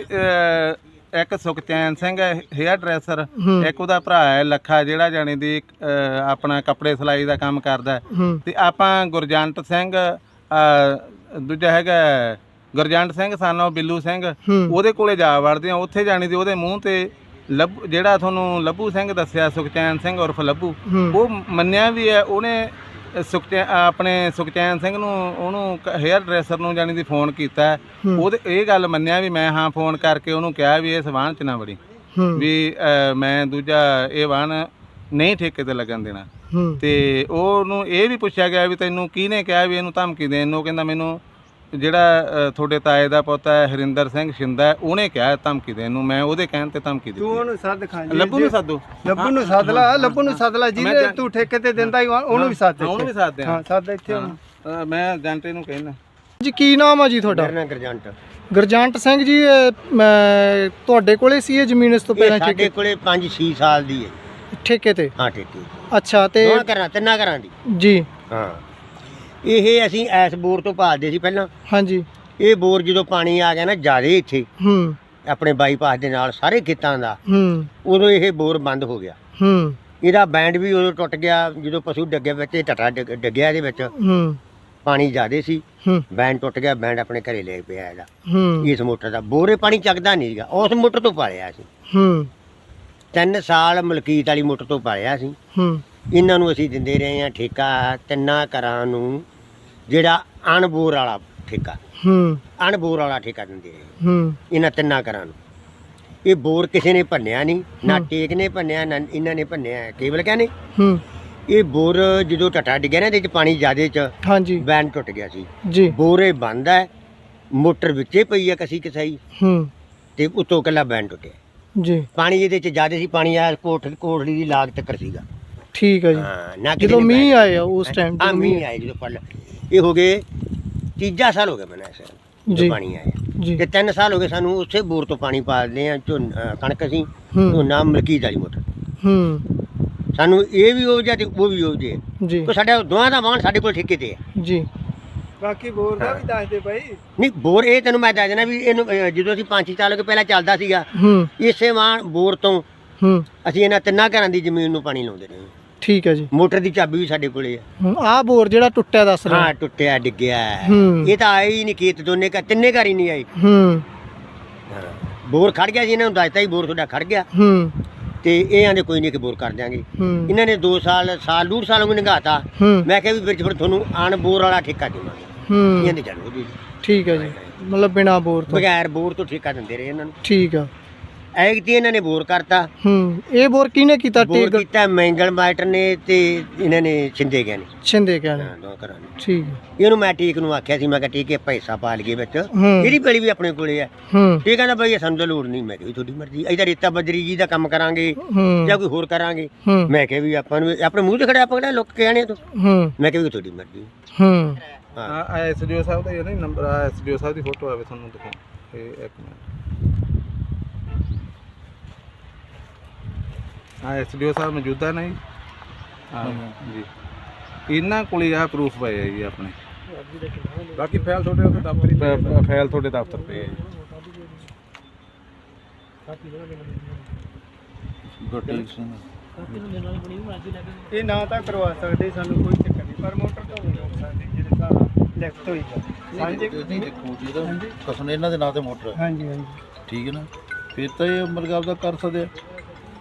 ਇੱਕ ਸੁਖਚੈਨ ਸਿੰਘ ਹੈ ਹੇਅਰ ਡਰੈਸਰ। ਇੱਕ ਉਹਦਾ ਭਰਾ ਹੈ ਲੱਖਾ ਜਿਹੜਾ ਜਾਣੀ ਦੀ ਆਪਣਾ ਕੱਪੜੇ ਸਿਲਾਈ ਦਾ ਕੰਮ ਕਰਦਾ ਤੇ ਆਪਾਂ ਗੁਰਜੰਟ ਸਿੰਘ ਦੂਜਾ ਹੈਗਾ ਗੁਰਜੰਟ ਸਿੰਘ ਸਾਨੋ ਬਿੱਲੂ ਸਿੰਘ। ਉਹਦੇ ਕੋਲੇ ਜਾ ਵੜਦੇ ਆ ਉੱਥੇ ਜਾਣੀ ਦੀ ਉਹਦੇ ਮੂੰਹ ਤੇ ਲੱਭੂ ਜਿਹੜਾ ਤੁਹਾਨੂੰ ਲੱਭੂ ਸਿੰਘ ਦੱਸਿਆ ਸੁਖਚੈਨ ਸਿੰਘ ਉਰਫ ਲੱਭੂ ਉਹ ਮੰਨਿਆ ਵੀ ਹੈ ਉਹਨੇ ਸੁਖਚੈਨ ਆਪਣੇ ਸੁਖਚੈਨ ਸਿੰਘ ਨੂੰ ਉਹਨੂੰ ਹੇਅਰ ਡਰੈਸਰ ਨੂੰ ਜਾਣੀ ਦੀ ਫੋਨ ਕੀਤਾ। ਉਹਦੇ ਇਹ ਗੱਲ ਮੰਨਿਆ ਵੀ ਮੈਂ ਹਾਂ ਫੋਨ ਕਰਕੇ ਉਹਨੂੰ ਕਿਹਾ ਵੀ ਇਸ ਵਾਹਨ ਚ ਨਾ ਹੂੰ। ਵੀ ਮੈਂ ਦੂਜਾ ਇਹ ਵਾਹਨ ਨਹੀਂ ਠੇਕੇ ਤੇ ਲੱਗਣ ਦੇਣਾ। ਤੇ ਉਹਨੂੰ ਇਹ ਵੀ ਪੁੱਛਿਆ ਗਿਆ ਵੀ ਤੈਨੂੰ ਕਿਹਨੇ ਕਿਹਾ ਵੀ ਇਹਨੂੰ ਧਮਕੀ ਦੇਣ ਨੂੰ? ਉਹ ਕਹਿੰਦਾ ਮੈਨੂੰ ਜਿਹੜਾ ਤੁਹਾਡੇ ਤਾਏ ਦਾ ਪੁੱਤ ਹੈ ਹਰਿੰਦਰ ਸਿੰਘ ਸ਼ਿੰਦਾ ਉਹਨੇ ਕਿਹਾ ਧਮਕੀ ਦੇਣ ਨੂੰ। ਮੈਂ ਉਹਦੇ ਕਹਿਣ ਤੇ ਧਮਕੀ ਤੂੰ ਦਿੱਤੀ ਉਹਨੂੰ ਸੱਦ ਖਾਂ ਜੀ। ਲੱਭੂ ਨੂੰ ਸੱਦੋ? ਲੱਭੂ ਨੂੰ ਸੱਦ ਲਾ ਲੱਭੂ ਨੂੰ ਸੱਦ ਲਾ। ਜਿਹਦੇ ਤੂੰ ਠੇਕੇ ਤੇ ਦਿੰਦਾ ਹੀ ਉਹਨੂੰ ਵੀ ਸੱਦ ਹਾਂ, ਉਹਨੂੰ ਵੀ ਸੱਦ ਦਿਆਂ। ਹਾਂ ਸੱਦ ਇੱਥੇ ਮੈਂ ਜੰਟੇ ਨੂੰ ਕਹਿਣਾ। ਜੀ ਕੀ ਨਾਮ ਆ ਜੀ ਤੁਹਾਡਾ? ਮੇਰਾ ਗਰਜੰਟ। ਗੁਰਜੰਟ ਸਿੰਘ ਜੀ ਤੁਹਾਡੇ ਕੋਲੇ ਸੀ ਇਹ ਜ਼ਮੀਨ ਇਸ ਤੋਂ ਪਹਿਲਾਂ ਸਾਡੇ ਠੇਕੇ ਕੋਲੇ 5-6 ਸਾਲ ਦੀ ਹੈ। ਠੇਕੇ ਤੇ? ਹਾਂ ਠੇਕੇ ਅੱਛਾ ਤੇ ਦੋਵਾਂ ਘਰਾਂ ਤਿੰਨਾਂ ਘਰਾਂ ਦੀ। ਜੀ। ਹਾਂ। ਇਹ ਅਸੀਂ ਐਸ ਬੋਰ ਤੋਂ ਭਾਲਦੇ ਸੀ ਪਹਿਲਾਂ। ਹਾਂਜੀ। ਇਹ ਬੋਰ ਜਦੋਂ ਪਾਣੀ ਆ ਗਿਆ ਨਾ ਜ਼ਿਆਦੇ ਇੱਥੇ। ਹੂੰ। ਆਪਣੇ ਬਾਈਪਾਸ ਦੇ ਨਾਲ ਸਾਰੇ ਖੇਤਾਂ ਦਾ। ਹੂੰ। ਉਦੋਂ ਇਹ ਬੋਰ ਬੰਦ ਹੋ ਗਿਆ। ਹੂੰ। ਇਹਦਾ ਬੈਂਡ ਵੀ ਉਦੋਂ ਟੁੱਟ ਗਿਆ ਜਦੋਂ ਪਸ਼ੂ ਡੱਗੇ ਵਿੱਚ ਟਟਾ ਡਿੱਗ- ਡਿੱਗਿਆ ਇਹਦੇ ਵਿੱਚ। ਹੂੰ। ਪਾਣੀ ਜ਼ਿਆਦੇ ਸੀ। ਹੂੰ। ਬੈਂਡ ਟੁੱਟ ਗਿਆ ਬੈਂਡ ਆਪਣੇ ਘਰੇ ਲੈ ਪਿਆ ਇਹਦਾ। ਹੂੰ। ਇਸ ਮੋਟਰ ਦਾ। ਬੋਰੇ ਪਾਣੀ ਚੱਕਦਾ ਨਹੀਂ ਸੀਗਾ। ਉਸ ਮੋਟਰ ਤੋਂ ਪਾਲਿਆ ਸੀ ਹੂੰ। ਤਿੰਨ ਸਾਲ ਮਲਕੀਤ ਵਾਲੀ ਮੋਟਰ ਤੋਂ ਪਾਲਿਆ ਸੀ। ਹੂੰ। ਇਹਨਾਂ ਨੂੰ ਅਸੀਂ ਦਿੰਦੇ ਰਹੇ ਹਾਂ ਠੇਕਾ ਤਿੰਨਾਂ ਘਰਾਂ ਨੂੰ ਜਿਹੜਾ ਅਣਬੋਰ ਵਾਲਾ ਠੇਕਾ। ਹੂੰ। ਅਣਬੋਰ ਵਾਲਾ ਠੇਕਾ ਦਿੰਦੇ ਰਹੇ। ਹੂੰ। ਇਹਨਾਂ ਤਿੰਨਾਂ ਘਰਾਂ ਨੂੰ। ਇਹ ਬੋਰ ਕਿਸੇ ਨੇ ਭੰਨਿਆ ਨਹੀਂ ਨਾ। ਟੇਕ ਨੇ ਭੰਨਿਆ ਨਾ ਇਹਨਾਂ ਨੇ ਭੰਨਿਆ ਕੇਵਲ ਕਹਿੰਦੇ ਹੂੰ। ਇਹ ਬੋਰ ਜਦੋਂ ਟਟਾ ਡਿੱਗਿਆ ਨਾ ਇਹਦੇ ਚ ਪਾਣੀ ਜ਼ਿਆਦੇ ਚ ਹਾਂਜੀ। ਬੈਂਡ ਟੁੱਟ ਗਿਆ ਸੀ। ਜੀ। ਬੋਰੇ ਬੰਦ ਹੈ ਮੋਟਰ ਵਿੱਚੇ ਪਈ ਹੈ ਕਸੀ ਕਸਾਈ। ਹੂੰ। ਤੇ ਉਤੋਂ ਕੱਲਾ ਬੈਂਡ ਟੁੱਟਿਆ। ਜੀ। ਪਾਣੀ ਇਹਦੇ ਚ ਜ਼ਿਆਦੇ ਸੀ ਪਾਣੀ ਆ ਕੋਠ ਕੋਠੜੀ ਦੀ ਲਾਗ ਤੱਕ ਸੀਗਾ। ਠੀਕ ਹੈ ਜੀ। ਹਾਂ ਨਾ ਕਿਸੇ ਜਦੋਂ ਨੇ ਮੀਂਹ ਬੈਂਡ- ਆਏ ਆ ਉਸ ਟਾਈਮ ਜਦੋਂ ਮੀਂਹ ਆਏ ਜਦੋਂ ਫਲ ਇਹ ਹੋ ਗਏ ਤੀਜਾ ਸਾਲ ਹੋ ਗਿਆ ਮੈਨੂੰ ਇਸ ਜੀ। ਪਾਣੀ ਆਇਆ। ਜੀ। ਤੇ 3 ਸਾਲ ਹੋ ਗਏ ਸਾਨੂੰ ਉਸੇ ਬੋਰ ਤੋਂ ਪਾਣੀ ਪਾਲਦੇ ਆ ਝੋਨ ਅ, ਕਣਕ ਅਸੀਂ ਹੂੰ। ਝੋਨਾ ਮਲਕੀਤ ਵਾਲੀ ਮੋਟਰ। ਹੂੰ। ਸਾਨੂੰ ਇਹ ਵੀ ਹੋ ਜਾ ਤੇ ਉਹ ਵੀ ਹੋ ਜੇ ਜੀ। ਕੋ ਸਾਡਾ ਦੋਵਾਂ ਦਾ ਵਾਹਣ ਸਾਡੇ ਕੋਲ ਠੇਕੇ ਤੇ ਹੈ ਜੀ। ਬਾਕੀ ਬੋਰ ਦਾ ਵੀ ਦੱਸ ਦੇ ਭਾਈ ਨਹੀਂ ਬੋਰ ਇਹ ਤੈਨੂੰ ਮੈਂ ਦੱਸ ਦੇਣਾ ਵੀ ਇਹਨੂੰ ਜਦੋਂ ਅਸੀਂ ਪੰਜ ਛੇ ਸਾਲ ਗਏ ਪਹਿਲਾਂ ਚੱਲਦਾ ਸੀਗਾ। ਹੂੰ। ਇਸੇ ਵਾਂ ਬੋਰ ਤੋਂ ਹੂੰ। ਅਸੀਂ ਇਹਨਾਂ ਤਿੰਨਾਂ ਘਰਾਂ ਦੀ ਜ਼ਮੀਨ ਨੂੰ ਪਾਣੀ ਲਾਉਂਦੇ ਰਹੇ ਠੀਕ ਹੈ ਜੀ। ਮੋਟਰ ਦੀ ਚਾਬੀ ਵੀ ਸਾਡੇ ਕੋਲੇ ਹੈ ਆ ਬੋਰ ਜਿਹੜਾ ਟੁੱਟਿਆ ਦੱਸ ਰਿਹਾ। ਹਾਂ ਟੁੱਟਿਆ ਡਿੱਗਿਆ। ਹੂੰ। ਇਹ ਤਾਂ ਆਏ ਹੀ ਨਹੀਂ ਖੇਤ ਦੋਨੇ ਘਰ ਤਿੰਨੇ ਘਰ ਹੀ ਨਹੀਂ ਆਏ। ਹੂੰ। ਬੋਰ ਖੜ ਗਿਆ ਸੀ ਇਹਨਾਂ ਨੂੰ ਦੱਸਤਾ ਹੀ ਬੋਰ ਤੁਹਾਡਾ ਖੜ ਗਿਆ। ਹੂੰ। ਤੇ ਇਹ ਆਂਦੇ ਕੋਈ ਨਹੀਂ ਕਿ ਬੋਰ ਕਰ ਦਿਆਂਗੇ। ਹੂੰ। ਇਹਨਾਂ ਨੇ 2 ਸਾਲ ਸਾਲ ਡੂਢ ਸਾਲ ਨੂੰ ਨਗਾਤਾ ਹੂੰ। ਮੈਂ ਕਿਹਾ ਵੀ ਫਿਰ ਫਿਰ ਤੁਹਾਨੂੰ ਆਣ ਬੋਰ ਵਾਲਾ ਠੇਕਾ ਦੇਵਾਂਗੇ। ਹੂੰ। ਕਹਿੰਦੇ ਚਲੋ ਜੀ ਠੀਕ ਹੈ ਜੀ। ਮਤਲਬ ਬਿਨਾ ਬੋਰ ਤੋਂ। ਬਗੈਰ ਬੋਰ ਤੋਂ ਠੇਕਾ ਦਿੰਦੇ ਰਹੇ ਇਹਨਾਂ ਨੂੰ। ਠੀਕ ਆ। ਐਗਤੀ ਇਹਨਾਂ ਨੇ ਬੋਰ ਕਰਤਾ। ਹੂੰ। ਇਹ ਬੋਰ ਕਿਹਨੇ ਕੀਤਾ? ਬੋਰ ਟੀਕ ਕੀਤਾ ਮੈਂਗਲ ਮਾਸਟਰ ਨੇ ਤੇ ਇਹਨਾਂ ਨੇ ਛਿੰਦੇ ਗਿਆ ਨੇ। ਛਿੰਦੇ ਕਹਿੰਦੇ ਹਾਂ ਦੋ ਘਰਾਂ ਨੇ। ਠੀਕ ਇਹਨੂੰ ਮੈਂ ਟੀਕ ਨੂੰ ਆਖਿਆ ਸੀ ਮੈਂ ਕਿਹਾ ਟੀਕੇ ਪੈਸਾ ਪਾ ਲਈਏ ਵਿੱਚ। ਹੂੰ। ਇਹਦੀ ਪੈਲੀ ਵੀ ਆਪਣੇ ਕੋਲੇ ਆ। ਹੂੰ। ਇਹ ਕਹਿੰਦਾ ਬਈ ਇਹ ਸਾਨੂੰ ਤਾਂ ਲੋੜ ਨਹੀਂ। ਮੈਂ ਕਿਹਾ ਵੀ ਤੁਹਾਡੀ ਮਰਜ਼ੀ। ਅਸੀਂ ਤਾਂ ਰੇਤਾ ਬਜਰੀ ਜੀ ਦਾ ਕੰਮ ਕਰਾਂਗੇ ਹੂੰ। ਜਾਂ ਕੋਈ ਹੋਰ ਕਰਾਂਗੇ। ਹੂੰ। ਮੈਂ ਕਿਹਾ ਵੀ ਆਪਾਂ ਨੂੰ ਆਪਣੇ ਮੂੰਹ ਤੇ ਖੜਿਆ ਆਪਾਂ ਕਿਹੜਾ ਲੁੱਕ ਕੇ ਆਣੇ ਤੋਂ? ਹੂੰ। ਮੈਂ ਕਿਹਾ ਵੀ ਤੁਹਾਡੀ ਮਰਜ਼ੀ। ਹੂੰ। ਐਸਡੀਓ ਸਾਹਿਬ ਦਾ ਇਹ ਨਹੀਂ ਨੰਬਰ ਆ ਐਸਡੀਓ ਸਾਹਿਬ ਦੀ ਫੋਟੋ ਆਵੇ ਤੁਹਾਨੂੰ ਦਿਖਾਉਂ ਇਹ ਇੱਕ ਮਿੰਟ। ਆ ਐਸਡੀਓ ਸਾਹਿਬ ਮੌਜੂਦਾ ਨਹੀਂ ਹਾਂ ਜੀ। ਇਹਨਾਂ ਕੋਲੇ ਆ ਪ੍ਰੂਫ ਪਏ ਆ ਜੀ ਆਪਣੇ। ਬਾਕੀ ਫਾਈਲ ਤੁਹਾਡੇ ਉੱਥੇ ਦਫ਼ਤਰ ਹੀ ਫਾਈਲ ਤੁਹਾਡੇ ਦਫ਼ਤਰ ਪਏ ਆ ਜੀ। ਇਹ ਨਾ ਤਾਂ ਕਰਵਾ ਸਕਦੇ ਸਾਨੂੰ ਕੋਈ ਚੱਕਰ ਨਹੀਂ ਪਰ ਮੋਟਰ ਤੋਂ ਨਹੀਂ ਰੋਕ ਸਕਦੇ ਜਿਹੜੇ ਹਿਸਾਬ ਲਿਖਤ ਹੋਈ ਹੈ ਹਾਂਜੀ? ਨਹੀਂ ਦੇਖੋ ਜੀ ਤਾਂ ਕਸਨ ਇਹਨਾਂ ਦੇ ਨਾਂ ਤੇ ਮੋਟਰ ਹੈ। ਹਾਂਜੀ ਹਾਂਜੀ। ਠੀਕ ਹੈ ਨਾ? ਫਿਰ ਤਾਂ ਇਹ ਮਤਲਬ ਆਪਦਾ ਕਰ ਸਕਦੇ ਆ।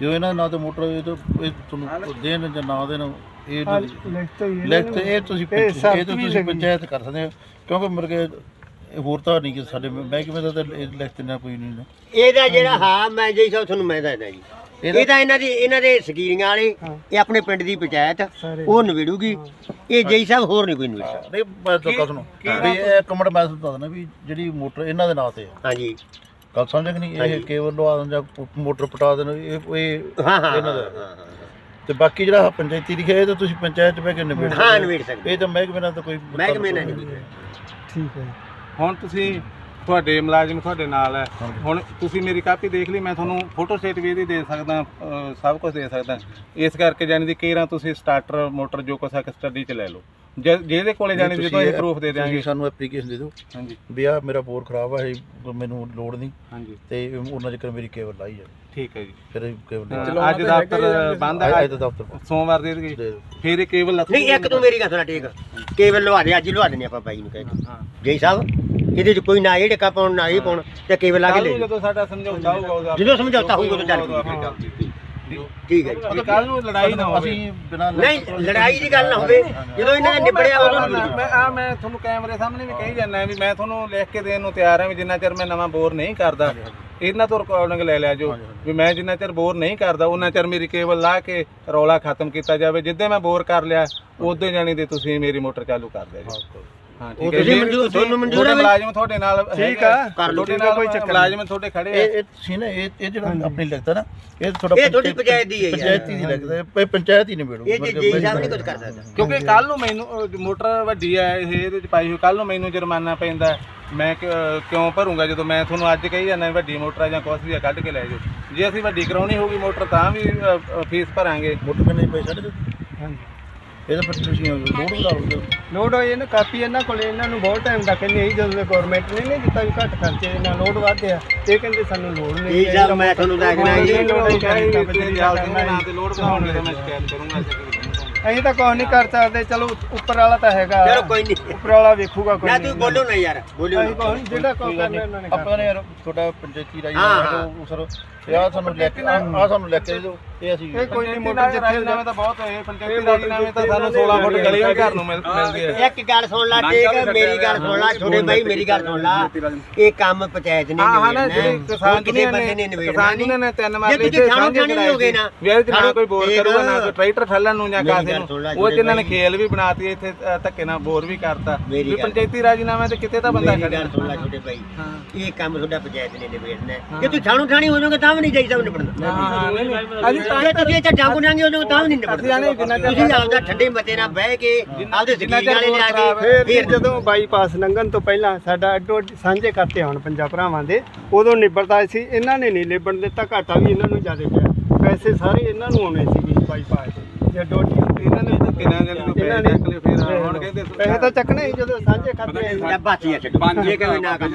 ਜੋ ਇਹਨਾਂ ਦੇ ਨਾਂ ਤੇ ਮੋਟਰ ਹੋਵੇ ਤਾਂ ਇਹ ਤੁਹਾਨੂੰ ਦੇਣ ਜਾਂ ਨਾ ਦੇਣ ਇਹ ਹਾਂ, ਲਿਖਤ ਹੋਈ ਹੈ ਲਿਖਤ ਇਹ ਤੁਸੀਂ ਇਹ ਪੰਚ- ਸ਼ਰਤ ਇਹ ਤਾਂ ਵੀ ਤੁਸੀਂ ਲੱਗੀ। ਪੰਚਾਇਤ ਕਰ ਸਕਦੇ ਹੋ। ਕਿਉਂਕਿ ਮਤਲਬ ਕਿ ਇਹ ਹੋਰ ਤਾਂ ਨਹੀਂ ਕਿ ਸਾਡੇ ਮਹਿਕਮੇ ਦਾ ਤਾਂ ਇਹ ਲਿਖਤ ਨਾ ਕੋਈ ਨਹੀਂ ਨਾ। ਇਹਦਾ ਜਿਹੜਾ ਹਾਂ ਮੈਂ ਜੀ ਤੁਹਾਨੂੰ ਮੈਂ ਦੱਸਦਾ ਜੀ। ਇਹ ਤਾਂ ਇਹਨਾਂ ਦੀ ਇਹਨਾਂ ਦੇ ਸਕੀਰੀਆਂ ਵਾਲੇ। ਇਹ ਆਪਣੇ ਪਿੰਡ ਦੀ ਪੰਚਾਇਤ। ਉਹ ਨਵੇੜੂਗੀ ਇਹ ਜਈ ਸਾਹਿਬ ਹੋਰ ਨਹੀਂ ਕੋਈ ਨਵੇੜ ਸਕਦਾ ਨਹੀਂ ਮੈਂ ਤਾਂ ਕਸ ਨੂੰ ਵੀ ਇਹ ਇੱਕ ਮਿੰਟ ਮੈਂ ਤੁਹਾਨੂੰ ਦੱਸਦਾ ਵੀ ਜਿਹੜੀ ਮੋਟਰ ਇਹਨਾਂ ਦੇ ਨਾਂ ਤੇ ਹੈ ਹਾਂਜੀ। ਗੱਲ ਸਮਝ ਕਿ ਨਹੀਂ? ਇਹ ਕੇਵਲ ਲਵਾ ਜਾਂ ਮੋਟਰ ਪਟਾ ਦੇਣ ਇਹ ਇਹ ਹਾਂ ਹਾਂ ਇਹਨਾਂ ਦਾ। ਹਾਂ, ਹਾਂ। ਤੇ ਬਾਕੀ ਜਿਹੜਾ ਪੰਚਾਇਤੀ ਲਿਖਿਆ ਇਹ ਤਾਂ ਤੁਸੀਂ ਪੰਚਾਇਤ ਚ ਬਹਿ ਕੇ ਨਿਬੇੜ ਹਾਂ ਸਕਦੇ ਹੋ। ਨਵੇੜ ਸਕਦੇ ਇਹ ਤਾਂ ਮਹਿਕਮੇ ਨਾਲ ਤਾਂ ਕੋਈ ਮਹਿਕਮੇ ਨਾਲ ਨਹੀਂ ਠੀਕ ਹੈ। ਹੁਣ ਤੁਸੀਂ ਤੁਹਾਡੇ ਮੁਲਾਜ਼ਮ ਤੁਹਾਡੇ ਨਾਲ ਹੈ। ਹੁਣ ਤੁਸੀਂ ਮੇਰੀ ਕਾਪੀ ਦੇਖ ਲਈ ਮੈਂ ਤੁਹਾਨੂੰ ਫੋਟੋ ਸਟੇਟ ਵੀ ਇਹਦੀ ਦੇ ਸਕਦਾ ਸਭ ਕੁਝ ਦੇ ਸਕਦਾ। ਇਸ ਕਰਕੇ ਜਾਨੀ ਦੀ ਕੇਰਾਂ ਤੁਸੀਂ ਸਟਾਰਟਰ ਮੋਟਰ ਜੋ ਕੁਛ ਹੈ ਸਟੱਡੀ ਚ ਲੈ ਲਓ। ਜੇ- ਜਿਹਦੇ ਕੋਲੇ ਜਾਣੀ ਜਦੋਂ ਇਹ ਪ੍ਰੂਫ ਦੇ ਦਿਆਂਗੇ। ਤੁਸੀਂ ਸਾਨੂੰ ਐਪਲੀਕੇਸ਼ਨ ਦੇ ਦਿਓ। ਹਾਂਜੀ। ਵੀ ਆ ਮੇਰਾ ਬੋਰ ਖਰਾਬ ਆ ਇਹ ਮੈਨੂੰ ਲੋੜ ਨਹੀਂ। ਹਾਂਜੀ। ਤੇ ਉਹਨਾਂ ਚਿਰ ਮੇਰੀ ਕੇਬਲ ਲਾਈ ਆ ਠੀਕ ਹੈ ਜੀ। ਫਿਰ ਕੇਬਲ ਹਾਂ, ਅੱਜ ਦਫ਼ਤਰ ਬੰਦ ਹੈ। ਅੱਜ ਤਾਂ ਦਫ਼ਤਰ ਸੋਮਵਾਰ ਦੇ ਦੇ ਦਿਓ। ਫਿਰ ਇਹ ਕੇਬਲ ਲੱਥ ਨਹੀਂ ਇੱਕ ਤੂੰ ਮੇਰੀ ਗੱਲ ਸੁਣਾ ਠੀਕ ਕੇਵਲ ਲਵਾ ਦੇ ਅੱਜ ਹੀ ਲਵਾ ਦਿੰਦੇ ਆਪਾਂ ਬਾਈ ਨੂੰ ਕਹਿ ਕੇ। ਹਾਂ। ਜਈ ਸਾਹਿਬ ਇਹਦੇ ਚ ਕੋਈ ਨਾ ਇਹ ਡੱਕਾ ਪਾਉਣ ਨਾ ਇਹ ਪਾਉਣ ਤੇ ਕੇਵਲ ਲਾ ਕੇ ਕੱਲ੍ਹ ਲੈ ਜਦੋਂ ਸਾਡਾ ਸਮਝੌਤਾ ਹੋਊਗਾ ਉਦੋਂ ਜਦੋਂ ਸਮਝੌਤਾ ਹੋਊਗਾ ਉਦੋਂ ਚੱਲ ਆਪਣੀ ਚੱਲਦੀ ਸੀ ਠੀਕ ਹੈ। ਜੀ ਕੱਲ ਨੂੰ ਲੜਾਈ ਨਾ ਹੋਵੇ। ਅਸੀਂ ਬਿਨਾਂ ਨਹੀਂ ਲੜਾਈ ਦੀ ਗੱਲ ਨਾ ਹੋਵੇ। ਜਦੋਂ ਇਹਨਾਂ ਨੇ ਨਿਬੜਿਆ ਉਦੋਂ ਨਿਬੜੂਗਾ। ਮੈਂ ਆ ਮੈਂ ਤੁਹਾਨੂੰ ਕੈਮਰੇ ਸਾਹਮਣੇ ਵੀ ਕਹੀ ਜਾਂਦਾ ਵੀ ਮੈਂ ਤੁਹਾਨੂੰ ਲਿਖ ਕੇ ਦੇਣ ਨੂੰ ਤਿਆਰ ਹਾਂ ਵੀ ਜਿੰਨਾ ਚਿਰ ਮੈਂ ਨਵਾਂ ਬੋਰ ਨਹੀਂ ਕਰਦਾ ਇਹਨਾਂ ਤੋਂ ਰਿਕਾਰਡਿੰਗ ਲੈ ਲਿਆ ਜੋ ਵੀ ਮੈਂ ਜਿੰਨਾ ਚਿਰ ਬੋਰ ਨਹੀਂ ਕਰਦਾ ਉਹਨਾਂ ਚਿਰ ਮੇਰੀ ਕੇਬਲ ਲਾ ਕੇ ਰੌਲਾ ਖਤਮ ਕੀਤਾ ਜਾਵੇ। ਜਿੱਦੇ ਮੈਂ ਬੋਰ ਕਰ ਲਿਆ ਉਦੋਂ ਜਾਣੀ ਦੇ ਤੁਸੀਂ ਮੇਰੀ ਮੋਟਰ ਚਾਲੂ ਕਰ ਦਿਆ ਜੀ। ਹਾਂ ਠੀਕ ਹੈ ਤੁਸੀਂ ਜੀ। ਮਨਜ਼ੂਰ- ਤੁਹਾਨੂੰ ਮਨਜ਼ੂਰ ਤੁਹਾਡੇ ਹੈ ਬਈ? ਮੁਲਾਜ਼ਮ ਤੁਹਾਡੇ ਨਾਲ ਠੀਕ ਹੈਗੇ ਆ, ਕਰ ਲਓ, ਤੁਹਾਡੇ ਠੀਕ ਆ, ਨਾਲ ਕੋਈ ਚੱਕਰ ਨਹੀਂ। ਮੁਲਾਜ਼ਮ ਤੁਹਾਡੇ ਖੜੇ ਆ। ਇਹ ਇਹ ਸੀ ਨਾ ਇਹ ਇਹ ਜਿਹੜਾ ਆਪਣੀ ਲਿਖਦਾ ਨਾ ਇਹ ਤੁਹਾਡਾ ਇਹ ਤੁਹਾਡੀ ਪੰਚਾਇਤ ਦੀ ਹੈ ਯਾਰ। ਪੰਚਾਇਤੀ ਦੀ ਲਿਖਦਾ ਇਹ ਪੰਚਾਇਤ ਹੀ ਨਿਬੇੜੂ ਇਹ ਜੇ ਜਈ ਸਾਹਿਬ ਨਹੀਂ ਕੁਝ ਕਰ ਸਕਦਾ। ਕਿਉਂਕਿ ਕੱਲ ਨੂੰ ਮੈਨੂੰ ਅਹ, ਮੋਟਰ ਵੱਡੀ ਹੈ ਇਹ ਇਹਦੇ ਚ ਪਾਈ ਹੋਈ ਕੱਲ ਨੂੰ ਮੈਨੂੰ ਜੁਰਮਾਨਾ ਪੈਂਦਾ। ਮੈਂ ਕਿਉਂ ਭਰੂੰਗਾ? ਜਦੋਂ ਮੈਂ ਤੁਹਾਨੂੰ ਅੱਜ ਕਹੀ ਜਾਂਦਾ ਵੱਡੀ ਮੋਟਰ ਆ ਜਾਂ ਕੁਛ ਵੀ ਆ ਕੱਢ ਕੇ ਲੈ ਜਾਓ। ਜੇ ਅਸੀਂ ਵੱਡੀ ਕਰਾਉਣੀ ਹੋਊਗੀ ਮੋਟਰ ਤਾਂ ਵੀ ਫੀਸ ਭਰਾਂਗੇ। ਮੋਟਰ ਕਿੰਨੇ ਪੈਸੇ ਸਾਡੇ ਹਾਂਜੀ। ਇਹਦਾ ਫਿਰ ਤੁਸੀਂ ਲੋਡ ਵਧਾ ਲਓਗੇ ਲੋਡ ਹੋਈ ਇਹਨਾਂ ਕਾਪੀ ਇਹਨਾਂ ਕੋਲੇ ਇਹਨਾਂ ਨੂੰ ਬਹੁਤ ਟਾਈਮ ਦਾ ਕਹਿੰਦੇ ਜਦੋਂ ਗਵਰਨਮੈਂਟ ਨੇ ਨਹੀਂ ਦਿੱਤਾ ਵੀ ਘੱਟ ਖਰਚੇ ਨਾਲ ਲੋਡ ਵਧਿਆ ਇਹ ਕਹਿੰਦੇ ਸਾਨੂੰ ਲੋਡ ਨਹੀਂ ਜਈ ਸਾਹਿਬ ਮੈਂ ਤੁਹਾਨੂੰ ਦੱਸਣਾ ਜੀ ਲੋੜ ਲੋੜ ਹੀ ਹੈ ਨਹੀਂ ਤੇਰੀ ਬਜਰੀ ਹਾਲ ਕਰਨਾ ਦੇ ਨਾਂ ਤੇ ਲੋਡ ਬਣਾਉਣਗੇ ਤਾਂ ਮੈਂ ਸ਼ਿਕਾਇਤ ਕਰੂੰਗਾ ਅਸੀਂ ਤਾਂ ਕੁਝ ਨਹੀਂ ਕਰ ਸਕਦੇ ਚਲੋ ਉੱਪਰ ਵਾਲਾ ਤਾਂ ਹੈਗਾ। ਚਲੋ ਕੋਈ ਨਹੀਂ। ਉੱਪਰ ਵਾਲਾ ਵੇਖੂਗਾ ਕੋਈ ਨਾ ਨਹੀਂ। ਤੂੰ ਬੋਲੋ ਨਾ ਯਾਰ ਬੋਲਿਓ। ਅਸੀਂ ਕੁਛ ਨੀ, ਜਿਹੜਾ ਕੋਈ ਕਰਨਾ ਇਹਨਾਂ ਨੇ ਆਪਾਂ ਨੇ ਯਾਰ ਤੁਹਾਡਾ ਪੰਚਾਇਤੀ ਰਾਜ ਹਾਂ, ਹੈ ਉਹ ਸਰ ਇਹ ਆ ਸਾਨੂੰ ਲੈ ਕੇ ਆ ਸਾਨੂੰ ਲੈ ਕੇ ਦੇ ਦਿਓ। ਇਹ ਅਸੀਂ ਇਹ ਕੋਈ ਨਹੀਂ ਮੋਟਰ ਜਿੱਥੇ ਰਾਜਨਾਮੇ ਤਾਂ ਬਹੁਤ ਹੋਏ ਪੰਚਾਇਤੀ ਰਾਜਨਾਮੇ ਤਾਂ ਸਾਨੂੰ 16 ਫੁੱਟ ਗਲੀ ਵੀ ਘਰ ਨੂੰ ਮਿਲ- ਮਿਲਦੀ ਹੈ ਇੱਕ ਗੱਲ ਸੁਣ ਲੈ ਠੀਕ ਮੇਰੀ ਗੱਲ ਸੁਣ ਲੈ ਛੋਟੇ ਬਾਈ ਮੇਰੀ ਗੱਲ ਸੁਣ ਲੈ। ਇਹ ਕੰਮ ਪੰਚਾਇਤ ਨੇ ਹਾਂ ਹਾਂ ਨਾ ਜਿਹੜੇ। ਕਿਸਾਨ ਕਿਸੇ ਯੂਨੀਅਨ ਬੰਦੇ ਨੇ ਨਿਬੇੜਨਾ ਕਿਸਾਨ ਨੇ ਤਿੰਨ ਮਾਰਲੇ ਜੇ ਤੁਸੀਂ ਥਾਣੋਂ ਥਾਣੀ ਵੀ ਹੋ ਗਏ ਨਾ। ਵੀ ਇਹਦੇ 'ਚ ਨਾ ਕੋਈ ਬੋਰ ਕਰੂਗਾ ਨਾ ਕੋਈ ਟਰੈਕਟਰ ਠੱਲਣ ਨੂੰ ਜਾਂ ਕਾਸੇ ਉਹ ਚ ਇਹਨਾਂ ਨੇ ਖੇਲ ਵੀ ਬਣਾਤੀ ਇੱਥੇ ਅ, ਧੱਕੇ ਨਾਲ ਬੋਰ ਵੀ ਕਰਤਾ ਮੇਰੀ ਵੀ ਗੱਲ- ਪੰਚਾਇਤੀ ਰਾਜੀਨਾਮੇ ਤੇ ਕਿਤੇ ਤਾਂ ਬੰਦਾ ਮੇਰੀ ਖੜਿਆ ਗੱਲ ਸੁਣ ਲੈ ਛੋਟੇ ਭਾਈ ਹਾਂ ਇਹ ਕੰਮ ਤੁਹਾਡਾ ਪੰਚਾਇਤ ਨੇ ਨਿਬੇੜਨਾ ਹੈ। ਜੇ ਤੂੰ ਥਾਣੂ ਥਾਣੀ ਹੋ ਜਾਓਗੇ ਤਾਂ ਵੀ ਨਹੀਂ ਜਾਈ ਸਭ ਨਿਬੜਨਾ ਹਾਂ ਹਾਂ ਨਹੀਂ ਨਹੀਂ ਅਸੀਂ ਤਾਂ ਜੇ ਤੁਸੀਂ ਇੱਥੇ ਡਾਂਗੂ ਨਾਂਗੇ ਹੋ ਜਾਓਗੇ ਤਾਂ ਵੀ ਨਹੀਂ ਅਸੀਂ ਆਨੇ ਨਿਬੜਨਾ ਜਿੰਨਾ ਚਿਰ ਤੁਸੀਂ ਆਪਦਾ ਠੰਡੇ ਮਤੇ ਨਾਲ ਬਹਿ ਕੇ ਆਪਦੇ ਜਿੰਨਾ ਜ਼ਮੀਨ ਚਿਰ ਵਾਲੇ ਲਿਆ ਕੇ ਹੈ, ਫਿਰ ਜਦੋਂ ਬਾਈਪਾਸ ਲੰਘਣ ਤੋਂ ਪਹਿਲਾਂ ਸਾਡਾ ਅੱਡੋ ਅੱਡ ਸਾਂਝੇ ਕਰਤੇ ਹੁਣ ਪੰਜਾਂ ਭਰਾਵਾਂ ਦੇ ਉਦੋਂ ਨਿਬੜਦਾ ਸੀ ਇਹਨਾਂ ਨੇ ਨਹੀਂ ਨਿਬੜਨ ਦਿੱਤਾ ਘਾਟਾ ਵੀ ਇਹਨਾਂ ਨੂੰ ਜ਼ਿਆਦਾ ਪਿਆ ਪੈਸੇ ਸਾਰੇ ਇਹਨਾਂ ਨੂੰ ਆਉਣੇ ਸੀ ਬਾਈਪਾਸ ਦੇ ਜੇ। ਅੱਡੋ ਅੱਡੀ ਇਹਨਾਂ ਨੇ ਧੱਕੇ ਨਾਲ ਜਦੋਂ ਪੈਸੇ ਚੱਕ ਲਏ ਫਿਰ ਹੁਣ ਕਹਿੰਦੇ ਪੈਸੇ ਤਾਂ ਚੱਕਣੇ ਸੀ ਜਦੋਂ ਸਾਂਝੇ ਬਾਤੀ ਆ ਛੱਡ। ਇਹ ਕਿਵੇਂ ਨਾ ਕੰਮ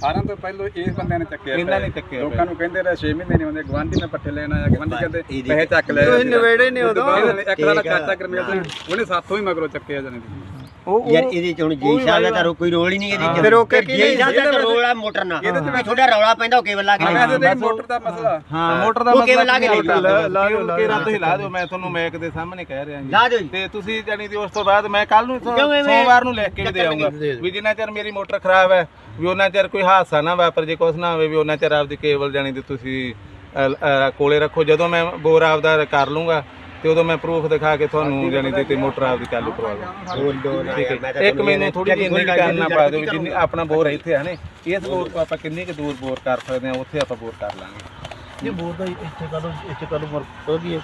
ਸਾਰਿਆਂ ਤੋਂ ਪਹਿਲਾਂ ਇਸ ਬੰਦੇ ਨੇ ਚੱਕਿਆ ਇਹਨਾਂ ਨੇ ਪੈਸੇ। ਚੱਕਿਆ ਲੋਕਾਂ ਨੂੰ ਕਹਿੰਦੇ ਰਹੇ 6 ਮਹੀਨੇ ਨਹੀਂ ਹੁੰਦੇ ਗਵਾਂਢੀ ਨੇ ਪੱਠੇ ਲੈਣ ਆਇਆ ਗਵਾਂਢੀ ਕਹਿੰਦੇ ਇਹਦੀ- ਪੈਸੇ ਚੱਕ ਲੈ। ਤੁਸੀਂ ਨਿਬੇੜੇ ਨੇ ਉਦੋਂ। ਇਹਨਾਂ ਨੇ ਇੱਕ ਦਾ ਠੀਕ ਆ। ਚਾਚਾ ਕਰਮੇਲ ਸਿੰਘ ਉਹਨੇ ਸਾਥੋਂ ਹੀ ਮਗਰੋਂ ਚੱਕਿਆ ਜਾਨੇ ਉਹ ਯਾਰ ਇਹਦੇ ਚ ਹੁਣ ਜੀ ਸਾਹਿਬ ਦਾ ਤਾਂ ਕੋਈ ਰੋਲ ਹੀ ਨਹੀਂ ਇਹਦੇ ਚ। ਫਿਰ ਉਹ ਕਿ ਕੀ ਜੀ ਸਾਹਿਬ ਦਾ ਤਾਂ ਰੋਲ ਆ ਮੋਟਰ ਨਾਲ। ਵੀ ਤੁਹਾਡਾ ਰੌਲਾ ਪੈਂਦਾ ਉਹ ਕੇਵਲ ਲਾ ਕੇ ਲੈ ਮੋਟਰ ਦਾ ਮਸਲਾ। ਹਾਂ ਮੋਟਰ ਦਾ ਉਹ ਕੇਵਲ ਲਾ ਕੇ ਲੈ ਲਾ- ਲਾ- ਲਾ ਦਿਓ, ਲਾ ਕੇ ਦਿਓ। ਤੁਸੀਂ ਲਾ ਦਿਓ ਮੈਂ ਤੁਹਾਨੂੰ ਮੈਕ ਦੇ ਸਾਹਮਣੇ ਕਹਿ ਰਿਹਾ ਜੀ। ਲਾ ਦਿਓ ਜੀ। ਤੇ ਤੁਸੀਂ ਜਾਨੀ ਦੀ ਉਸ ਤੋਂ ਬਾਅਦ ਮੈਂ ਕੱਲ ਨੂੰ ਸੋਮਵਾਰ ਨੂੰ ਲਿਖ ਕੇ ਦੇ ਆਉਂਗਾ। ਵੀ ਜਿੰਨਾ ਚਿਰ ਮੇਰੀ ਮੋਟਰ ਖਰਾਬ ਹੈ ਵੀ ਉਹਨਾਂ ਚਿਰ ਕੋਈ ਹਾਦਸਾ ਨਾ ਵਾਪਰ ਜੇ ਕੁਛ ਨਾ ਹੋਵੇ ਵੀ ਉਹਨਾਂ ਚਿਰ ਆਪਦੀ ਕੇਬਲ ਜਾਨੀ ਦੀ ਤੁਸੀਂ ਕੋਲੇ ਰੱਖੋ। ਜਦੋਂ ਮੈਂ ਬੋਰ ਆਪਦਾ ਕਰ ਲੂੰਗਾ ਤੇ ਉਦੋਂ ਮੈਂ ਪ੍ਰੂਫ ਦਿਖਾ ਕੇ ਤੁਹਾਨੂੰ ਜਾਨੀ ਦੀ ਤੇ ਮੋਟਰ ਆਪਦੀ ਚਾਲੂ ਕਰਵਾ ਨਾ ਤਾਂ ਇੱਕ ਮੈਨੂੰ ਥੋੜੀ ਜਿਹੀ ਇੰਨੀ ਕਰਨਾ ਪਾ ਦਿਓ ਵੀ ਜਿੰਨੀ ਆਪਣਾ ਬੋਰ ਇੱਥੇ ਹੈ ਨੇ ਇਸ ਬੋਰ ਤੋਂ ਆਪਾਂ ਕਿੰਨੀ ਕੁ ਦੂਰ ਬੋਰ ਕਰ ਸਕਦੇ ਹਾਂ ਉੱਥੇ ਆਪਾਂ ਬੋਰ ਕਰ ਲਾਂਗੇ। ਇਹ ਬੋਰ ਦਾ ਇੱਥੇ ਕੱਲ ਇੱਥੇ ਕੱਲ ਮਰ ਕੀ ਹੈ?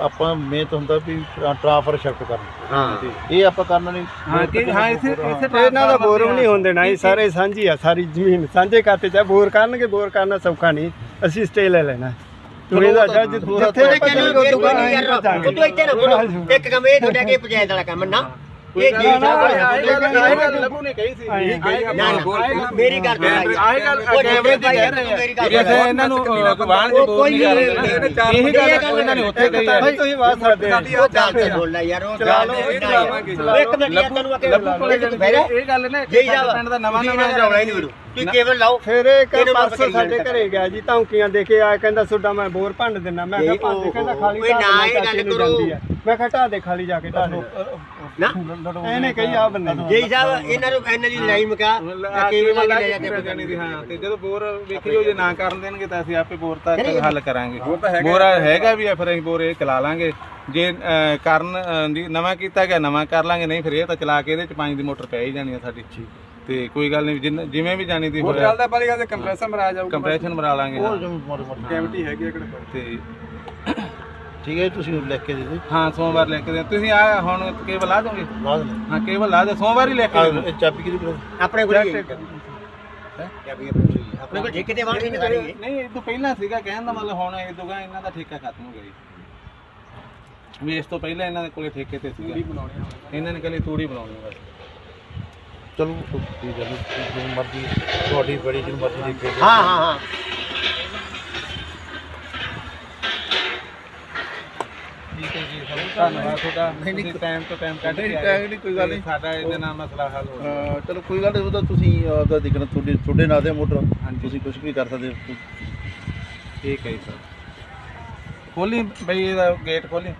ਆਪਾਂ ਮਿਹਨਤ ਹੁੰਦਾ ਵੀ ਟ੍ਰਾਂਸਫਰ ਸ਼ਿਫਟ ਕਰਨਾ। ਹਾਂ। ਇਹ ਆਪਾਂ ਕਰਨਾ ਨਹੀਂ। ਹਾਂ ਕਿ ਹਾਂ ਇੱਥੇ ਇੱਥੇ ਤੇ ਇਹਨਾਂ ਦਾ ਬੋਰ ਵੀ ਨਹੀਂ ਦੇਣਾ ਇਹ ਸਾਰੇ ਸਾਂਝੀ ਆ ਸਾਰੀ ਜ਼ਮੀਨ ਸਾਂਝੇ ਖਾਤੇ ਚ ਬੋਰ ਕਰਨਗੇ ਬੋਰ ਕਰਨਾ ਸੌਖਾ ਨਹੀਂ। ਅਸੀਂ ਸਟੇ ਲੈ ਲੈਣਾ। ਜਿੱਥੇ। ਤੂੰ ਇੱਥੇ ਨਾ ਬੋਲੋ ਇੱਕ ਕੰਮ ਇਹ ਤੁਹਾਡਾ ਕਿ ਪੰਚਾਇਤ ਵਾਲਾ ਕੰਮ ਨਾ। ਇਹ ਜੀ ਲੱਭੂ ਨੇ ਕਹੀ ਸੀ। ਮੇਰੀ ਗੱਲ ਇਹਨਾਂ ਨੂੰ ਗਵਾਂਢ ਚ ਬੋਲ ਨਹੀਂ ਇਹੀ ਗੱਲ ਇਹਨਾਂ ਨੇ ਉੱਥੇ ਕਹੀ ਹੈ ਤੁਸੀਂ ਬਾਤ ਸਕਦੇ ਆ ਉਹ ਗੱਲ ਤੇ ਬੋਲ ਲੈ ਯਾਰ ਉਹ ਗੱਲ ਇੱਕ ਮਿੰਟ ਤੈਨੂੰ ਕੋਲੇ ਇਹ ਗੱਲ ਨੇ ਪਿੰਡ ਦਾ ਨਵਾਂ ਨਵਾਂ ਰੌਲਾ ਹੀ ਨਹੀਂ ਵਿੜੋ। ਤੁਸੀਂ ਕੇਵਲ ਲਾਓ। ਫਿਰ ਇੱਕ ਇਹਨੂੰ ਵਾਪਸ ਪਰਸੋਂ ਸਾਡੇ। ਘਰੇ ਗਿਆ ਜੀ ਧਮਕੀਆਂ ਦੇ ਕੇ ਆ ਕਹਿੰਦਾ ਤੁਹਾਡਾ ਮੈਂ ਬੋਰ ਮੈਂ ਕਿਹਾ ਇਹ ਕਹਿੰਦਾ ਖਾਲੀ ਓਏ ਨਾ ਢਾਹ ਇਹ ਦੇਣਾ ਗੱਲ ਚਾਚੇ ਨੂੰ ਕਰੋ। ਜਾਂਦੀ ਆ। ਮੈਂ ਕਿਹਾ ਢਾਹ ਦੇ ਖਾਲੀ ਜਾ ਕੇ ਢਾਹ ਦੇ। ਨਾ। ਇਹਨੇ ਕਹੀ ਆ ਬੰਦੇ ਨੂੰ। ਜੀ ਸਾਹਿਬ ਇਹਨਾਂ ਨੂੰ ਇਹਨਾਂ ਦੀ ਲੜਾਈ ਮੁਕਾ ਕੇਵਲ ਲਾ ਕੇ ਲੈ ਜਾਂਦੇ ਜਾਣੀ ਦੀ ਹਾਂ ਤੇ ਜਦੋਂ ਬੋਰ ਵੇਖਿਓ ਜੇ ਨਾ ਕਰਨ ਦੇਣਗੇ ਤਾਂ ਅਸੀਂ ਆਪੇ ਬੋਰ ਤਾਂ ਹੱਲ ਕਰਾਂਗੇ। ਬੋਰ ਹੈਗਾ। ਵੀ ਆ ਫਿਰ ਅਸੀਂ ਬੋਰ ਇਹ ਚਲਾ ਲਾਂਗੇ। ਜੇ ਕਰਨ ਨਵਾਂ ਕੀਤਾ ਗਿਆ ਨਵਾਂ ਕਰ ਲਾਂਗੇ ਨਹੀਂ ਫਿਰ ਇਹ ਤਾਂ ਚਲਾ ਕੇ ਇਹਦੇ ਚ ਪੰਜ ਦੀ ਮੋਟਰ ਪੈ ਹੀ ਜਾਣੀ ਆ ਸਾਡੀ। ਤੇ ਕੋਈ ਗੱਲ ਨਹੀਂ ਜਿੰਨ- ਜਿਵੇਂ ਵੀ ਜਾਣੀ ਦੀ ਉਹ ਹੋਇਆ ਚੱਲਦਾ ਪਹਿਲੀ ਗੱਲ ਤੇ ਕੰਪਰੈਸਰ ਮਰਾ ਜਾਊਗਾ। ਕੰਪਰੈਸ਼ਨ ਮਰਾ ਲਾਂਗੇ। ਹਾਂ। ਕੈਵਿਟੀ ਹੈਗੀ ਆ ਕਿਹੜੇ ਤੇ ਠੀਕ ਹੈ ਜੀ, ਤੁਸੀਂ ਉਹ ਲਿਖ ਕੇ ਦੇ ਦਿਓ। ਹਾਂ ਸੋਮਵਾਰ ਲੈ ਕੇ ਦੇ ਤੁਸੀਂ ਆ ਹੁਣ ਕੇਬਲ ਲਾ ਦੋਗੇ? ਲਾ ਦੇਣਾ ਹਾਂ ਕੇਬਲ ਲਾ ਦੇ ਸੋਮਵਾਰ ਹੀ ਲੈ ਕੇ ਦੇ ਦਿਓ। ਇਹ ਚਾਬੀ ਕਿਹਦੀ ਕੋਲ? ਆਪਣੇ ਕੋਲ ਹੀ ਹੈ। ਆਪਣੀ ਕੋਲ ਹੀ ਹੈ। ਆਪਣੇ ਕੋਲ ਠੇਕੇ ਤੇ ਵਾਂਗ ਨਹੀਂ ਸਾਰੀ ਨਹੀਂ ਇਹ ਤੋਂ ਪਹਿਲਾਂ ਸੀਗਾ ਕਹਿਣ ਦਾ ਮਤਲਬ ਹੁਣ ਇਹ ਦੋਗਾ ਇਹਨਾਂ ਦਾ ਠੇਕਾ ਖਤਮ ਹੋ ਗਿਆ ਜੀ। ਵੀ ਇਸ ਤੋਂ ਪਹਿਲਾਂ ਇਹਨਾਂ ਦੇ ਕੋਲੇ ਠੇਕੇ ਤੇ ਸੀਗਾ। ਇਹਨਾਂ ਨੇ ਕਹਿੰਦੇ ਤੂੜੀ ਬਣਾਉਣੀ ਬਸ। ਚਲੋ ਠੀਕ ਹੈ ਜੀ, ਜੋ ਮਰਜ਼ੀ ਤੁਹਾਡੀ ਬੜੀ ਜੋ ਮਰਜ਼ੀ ਦਿਓ। ਹਾਂ ਹਾਂ ਹਾਂ ਧੰਨਵਾਦ ਤੁਹਾਡਾ ਤੁਸੀਂ ਟਾਈਮ ਤੋਂ ਟਾਈਮ ਕੱਢ ਨਹੀਂ। ਟਾਈਮ ਨਹੀਂ, ਕੋਈ ਗੱਲ ਨਹੀਂ। ਸਾਡਾ ਇਹਦੇ ਨਾਲ ਮਸਲਾ ਹੱਲ ਹੋ ਗਿਆ ਚਲੋ ਕੋਈ ਗੱਲ ਨਹੀਂ ਉਹਦਾ ਤੁਸੀਂ ਆਪਦਾ ਦੇਖਣਾ ਤੁਹਾਡੇ ਤੁਹਾਡੇ ਨਾਂ ਦੇ ਮੋਟਰ ਹਾਂਜੀ। ਤੁਸੀਂ ਕੁਝ ਵੀ ਕਰ ਸਕਦੇ ਹੋ ਠੀਕ ਹੈ ਜੀ ਸਰ ਖੋਲੀ ਬਈ ਇਹਦਾ ਗੇਟ ਖੋਲੀ